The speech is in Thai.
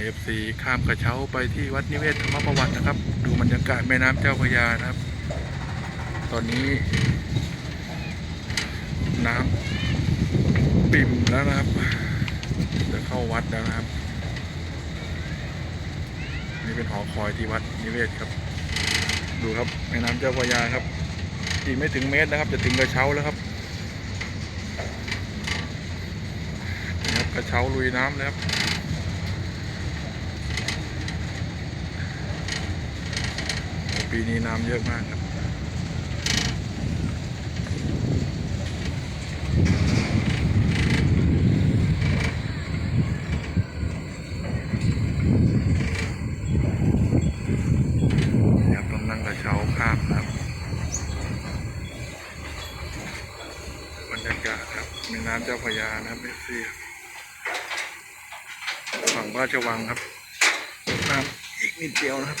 เอฟซีข้ามกระเช้าไปที่วัดนิเวศธรรมประวัตินะครับ ดูบรรยากาศแม่น้ำเจ้าพระยานะครับ ตอนนี้ น้ำปิ่มแล้วนะครับ จะเข้าวัดแล้วนะครับ นี่เป็นหอคอยที่วัดนิเวศครับ ดูครับแม่น้ำเจ้าพระยาครับอีกไม่ถึงเมตรนะครับ จะถึงกระเช้าแล้วครับนี่ครับกระเช้าลุยน้ำแล้วครับโอ้ ปีนี้น้ำเยอะมากครับครับต้องนั่งกระเช้าข้ามครับบรรยากาศครับม่น้ำเจ้าพระยานะครับเอฟซีฝั่งพระราชวังครับน้ำอีกนิดเดียวนะครับ